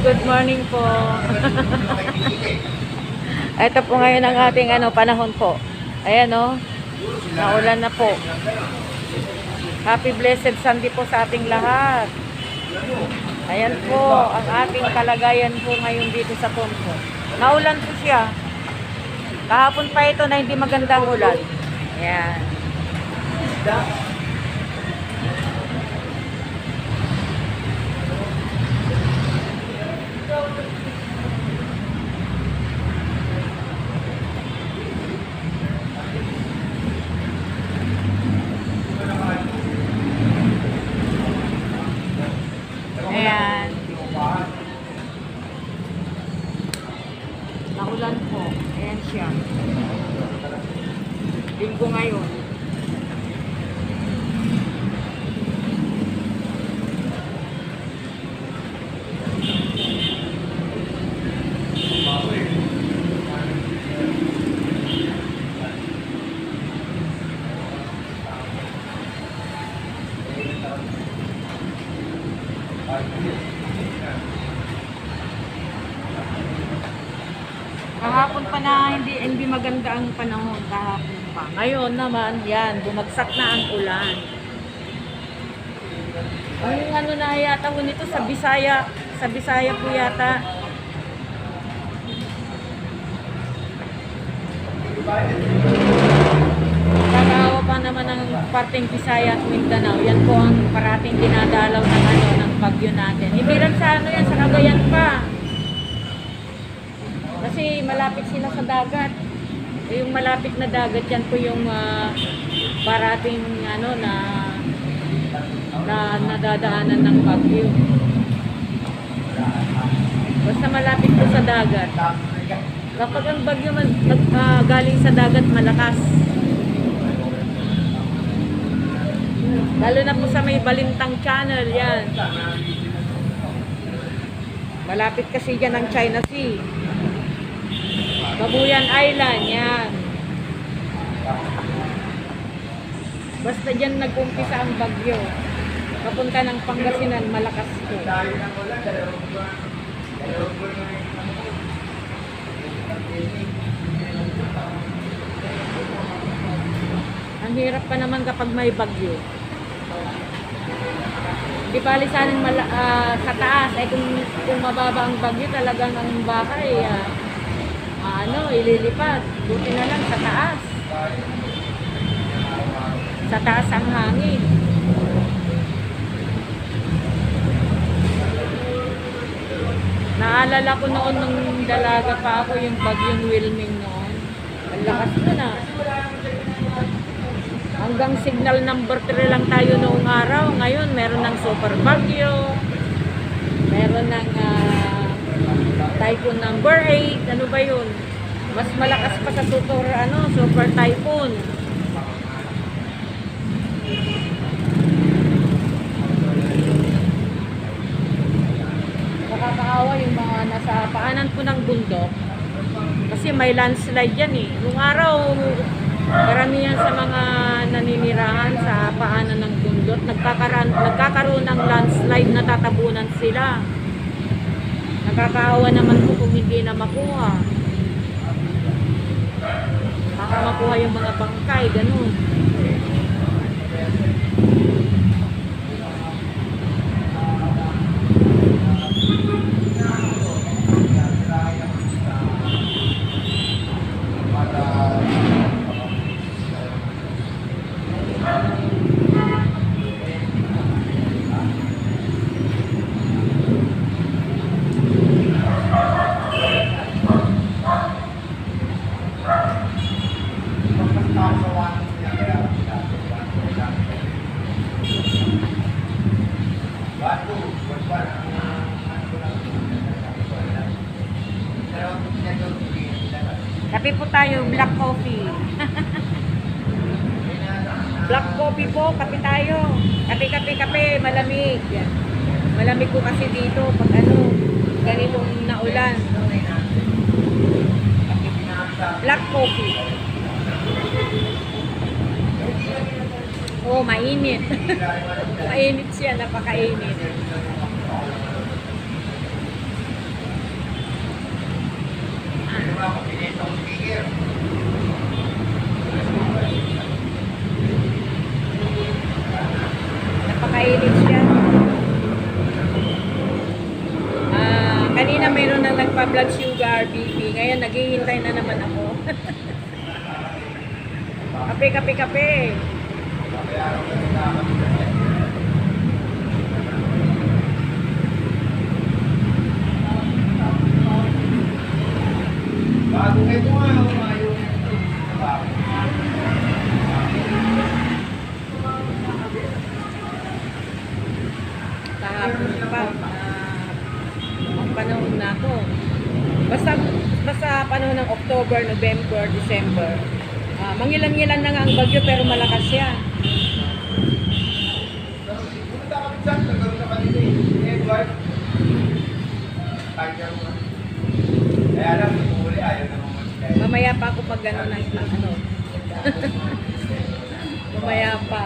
good morning po. Ito po ngayon ang ating ano, panahon po. Ayan o, naulan na po. Happy blessed Sunday po sa ating lahat. Ayan po, ang ating kalagayan po ngayon dito sa Tonto. Naulan po siya. Kahapon pa ito na hindi magandang ulan. Ayan. Naulan po. Ayan siya. Linggo ngayon. Kahapon pa na hindi hindi maganda ang panahon kahapon pa. Ngayon naman, yan, bumagsak na ang ulan. Ang ano na yata ko nito sa Bisaya, sa Bisaya po yata. Kakawa pa naman ang parteng Bisaya at Mindanao. Yan po ang parating dinadalaw ng ano ng bagyo natin. Hindi sa ano yan, sa Cagayan pa. Kasi malapit sila sa dagat. Yung malapit na dagat yan po yung ah, parating ano na na nadadaanan ng bagyo. Basta malapit po sa dagat. Kapag ang bagyo man, nag, ah, galing sa dagat malakas. Lalo na po sa may Balintang Channel, yan. Malapit kasi yan ang China Sea. Babuyan Island, yan. Basta dyan nag-umpisa ang bagyo. Papunta ng Pangasinan, malakas po. Ang hirap pa naman kapag may bagyo. Di bali sana mala, ah, sa taas, ay kung, kung mababa ang bagyo, talagang ang baka ay ah, ano, ililipat. Buti na lang sa taas. Sa taas ang hangin. Naalala ko noon nung dalaga pa ako yung bagyong Wilming noon. Ang lakas na na. Hanggang signal number 3 lang tayo noong araw. Ngayon, meron ng super bagyo. Meron ng ah, typhoon number 8. Ano ba yun? Mas malakas pa sa super, ano, super typhoon. Nakakaawa yung mga nasa paanan po ng bundok. Kasi may landslide yan eh. Nung araw, karamihan sa mga naninirahan sa paanan ng bundok, nagkakaroon, nagkakaroon ng landslide na tatabunan sila. Nakakaawa naman po kung hindi na makuha. Baka makuha yung mga bangkay, ganun. Kape po tayo, black coffee. black coffee po, kape tayo. Kape, kape, kape, malamig. Malamig po kasi dito pag ano, ganitong naulan. Black coffee. Oh, mainit. mainit siya, napakainit. mainit siya. Uh, ah, kanina mayroon nang nagpa-vlog si Uga RBB. Ngayon, naghihintay na naman ako. kape, kape, kape. Bago kayo na ako. Basta, basta panahon ng October, November, December. ah, mangilan-ngilan na nga ang bagyo pero malakas siya. Pumunta kami dyan, nagkaroon na kanina eh. Edward. Tiger mo. Kaya lang, huli, ayaw na naman Mamaya pa ako pag gano'n ng ano. Mamaya pa.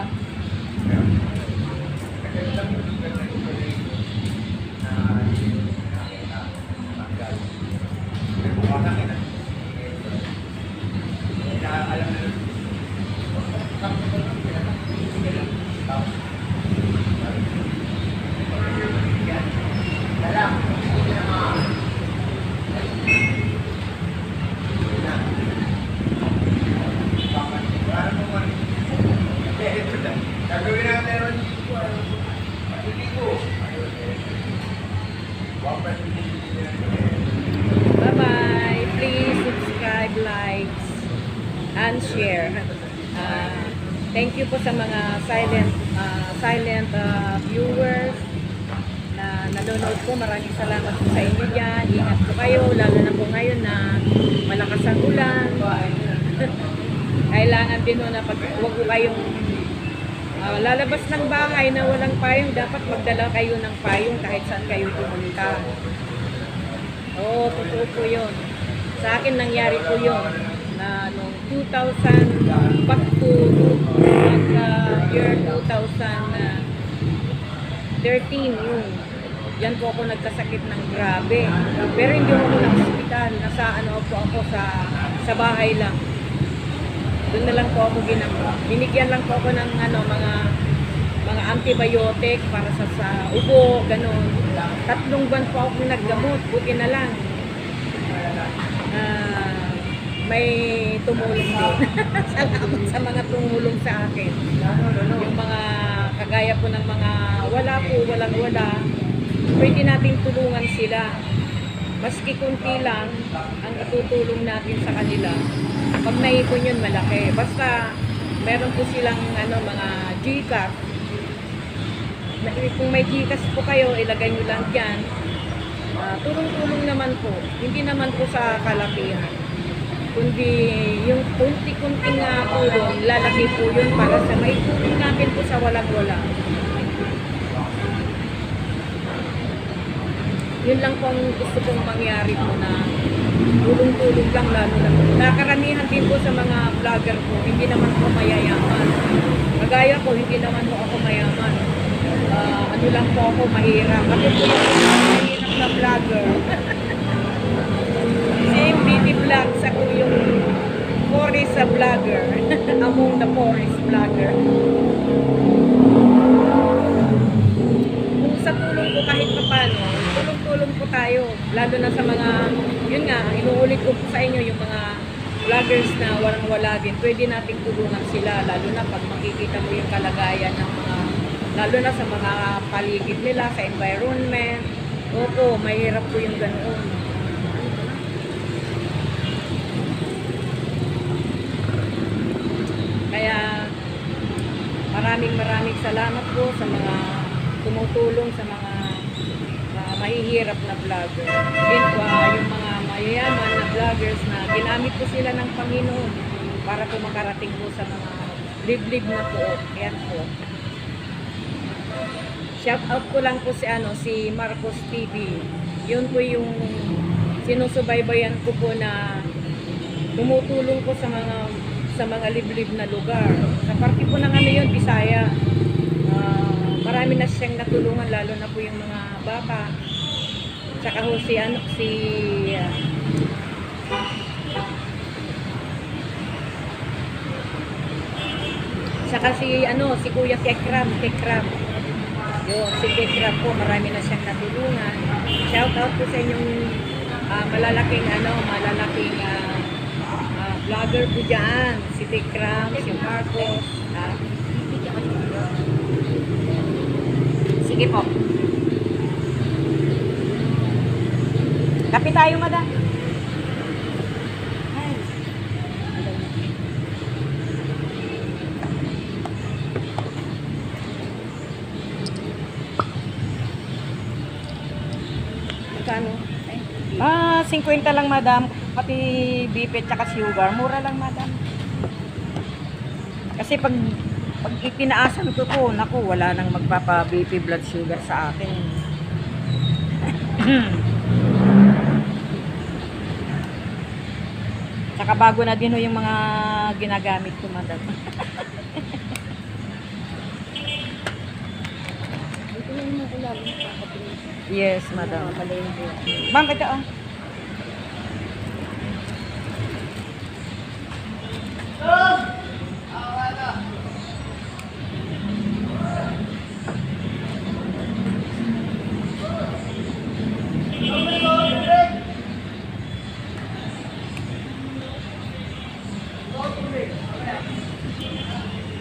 Gagawin natin meron dito. Dito. Wapas Bye-bye. Please subscribe, likes, and share. Ah, thank you po sa mga silent ah, silent ah, viewers na nanonood po. Maraming salamat po sa inyo dyan. Ingat po kayo, lalo na po ngayon na malakas ang ulan. Kailangan din ho na pag huwag po kayong ah, lalabas ng bahay na walang payong, dapat magdala kayo ng payong kahit saan kayo pumunta. Oo, totoo po yun. Sa akin nangyari po yun na noong 2000 back to magka year 2013 yun. Yan po ako nagkasakit ng grabe. Pero hindi ako na hospital. Nasa ano po ako sa sa bahay lang. Doon na lang po ako ginamot. Binigyan lang po ako ng ano mga mga antibiotic para sa sa ubo, ganun. Tatlong buwan po ako naggamot, buti na lang. Ah, may tumulong din. Salamat sa mga tumulong sa akin. Yung mga kagaya po ng mga wala po, walang wala, pwede natin tulungan sila. Maski kunti lang ang itutulong natin sa kanila. Pag naipon yun, malaki. Basta meron po silang ano, mga GCash. Kung may GCash po kayo, ilagay nyo lang dyan. Ah, tulong-tulong naman po. Hindi naman po sa kalakihan. Kundi yung kunti-kunting uh, tulong, lalaki po yun para sa may tulong natin po sa walang-wala. Yun lang po ang gusto kong mangyari po na tulong-tulong lang lalo na. Nakaramihan din po sa mga vlogger po, hindi naman po mayayaman. Kagaya ko, hindi naman po ako mayaman. Ah, ano lang po ako, mahirap. Ako po yung mahirap na vlogger. Same beauty vlogs, ako yung forest sa vlogger. Among the forest vlogger. Kung sa tulong ko kahit papano, tulong-tulong po tayo. Lalo na sa mga, yun nga, inuulit ko po sa inyo yung mga vloggers na walang-wala din. Pwede nating tulungan sila, lalo na pag makikita mo yung kalagayan ng mga, lalo na sa mga paligid nila, sa environment. Opo, mahirap po yung ganoon. Kaya maraming maraming salamat po sa mga tumutulong sa mga uh, mahihirap na vlogger. Yun po, ah, yung mga mayayaman na vloggers na ginamit po sila ng Panginoon para po makarating po sa mga liblib na po. Yan po. Shout out ko lang po si ano si Marcos TV. Yun po yung sinusubaybayan ko po na tumutulong po sa mga sa mga liblib na lugar. Sa parte po ng ano yun, Bisaya. Ah, marami na siyang natulungan lalo na po yung mga bata. Tsaka ho si ano si ah, Saka si ano si Kuya Kekram, Kekram. Yun, si Kekram po, marami na siyang natulungan. Shout out po sa inyong ah, malalaking ano, malalaking ah, ah, vlogger po dyan. Si Tikram, si Marcos. ah. Sige po. Kape tayo, madam. Ay. Magkano? Ah, 50 lang, madam. Pati bipit tsaka sugar. Mura lang, madam. Kasi pag pag itinaasan ko po, naku, wala nang magpapa-BP blood sugar sa akin. Tsaka bago na din yung mga ginagamit ko, madam. Yes, madam. Ma'am, ito ah.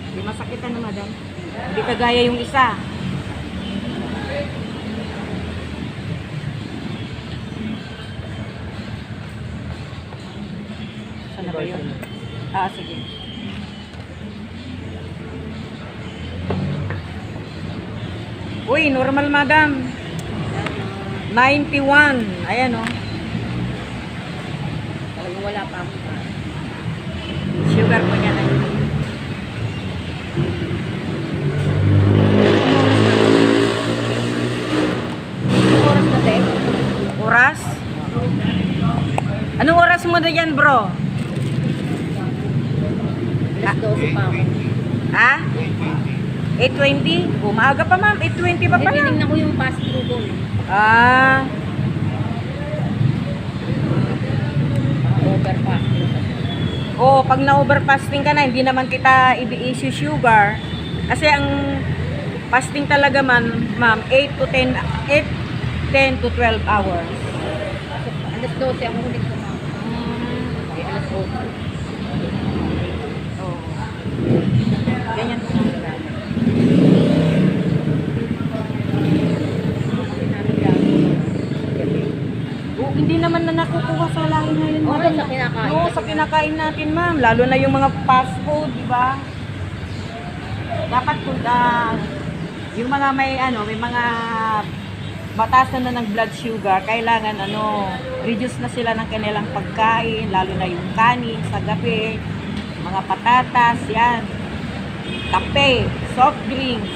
Hindi masakitan na, madam. Hindi kagaya yung isa. Saan na ba yun? Ah, sige. Uy, normal madam. 91. Ayan oh. Talagang wala pa. Sugar po niya na Oras mo na yan, bro? Alas 12 pa ako. Ha? 8.20? Umaga pa, ma'am. 8.20 pa pala. tinignan ko yung ko. Ah, Overfast. Oo, pag na-overfasting ka na, hindi naman kita i-issue sugar. Kasi ang fasting talaga man, ma'am, 8 to 10, 8, 10 to 12 hours. Alas 12 ako ulit kumain. Okay, alas 12. Oo. Ganyan po. Hindi naman na nakukuha sa lahi ngayon. Oo, madam. sa kinakain. Oo, sa kinakain natin, ma'am. Lalo na yung mga fast food, di ba? Dapat kung ah, yung mga may ano, may mga batasan na ng blood sugar, kailangan ano, reduce na sila ng kanilang pagkain, lalo na yung kanin sa gabi, mga patatas, yan. Kape, soft drinks.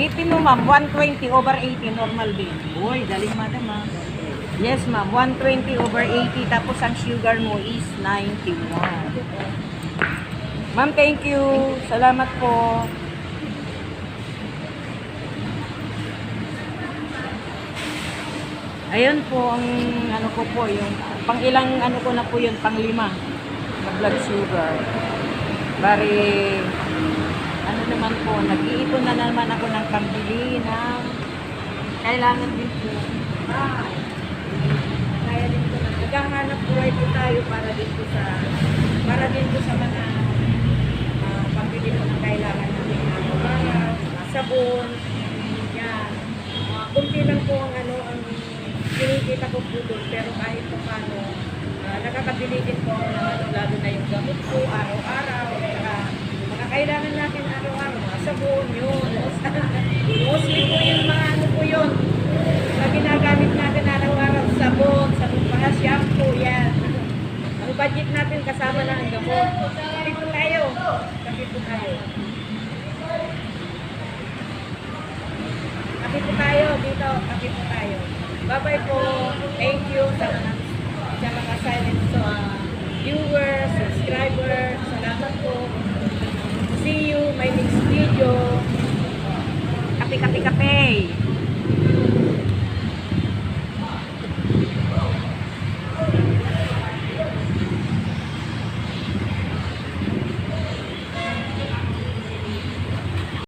BP mo ma'am, 120 over 80 normal din. Uy, galing madam ah. Yes ma'am, 120 over 80 tapos ang sugar mo is 91. Ma'am, thank you. Salamat po. Ayun po ang ano ko po, yung pang ilang ano ko na po yun, pang lima na blood sugar. Bari, ano naman po, nag-iipon na naman ako ng pambili ng kailangan din po. Ah, kaya din po na naghahanap buhay po tayo para din po sa para din po sa mga uh, pambili po ng kailangan natin araw-araw, mga sabon, yan. Uh, kunti lang po ang ano ang kinikita ko po doon pero kahit po paano uh, nakakabili din po ako ng ano, lalo na yung gamot ko araw-araw saka mga kailangan natin araw-araw mga sabon yun mostly po yung mga ano po yun na ginagamit natin araw-araw sabon pa shampoo yan ang budget natin kasama na ang gamot. Kapi po tayo. Kapi po tayo. Kapi po tayo dito. Kapi po tayo. Bye bye po. Thank you sa mga sa mga silent uh, viewers subscribers. Salamat po. See you my next video. Kape kape kape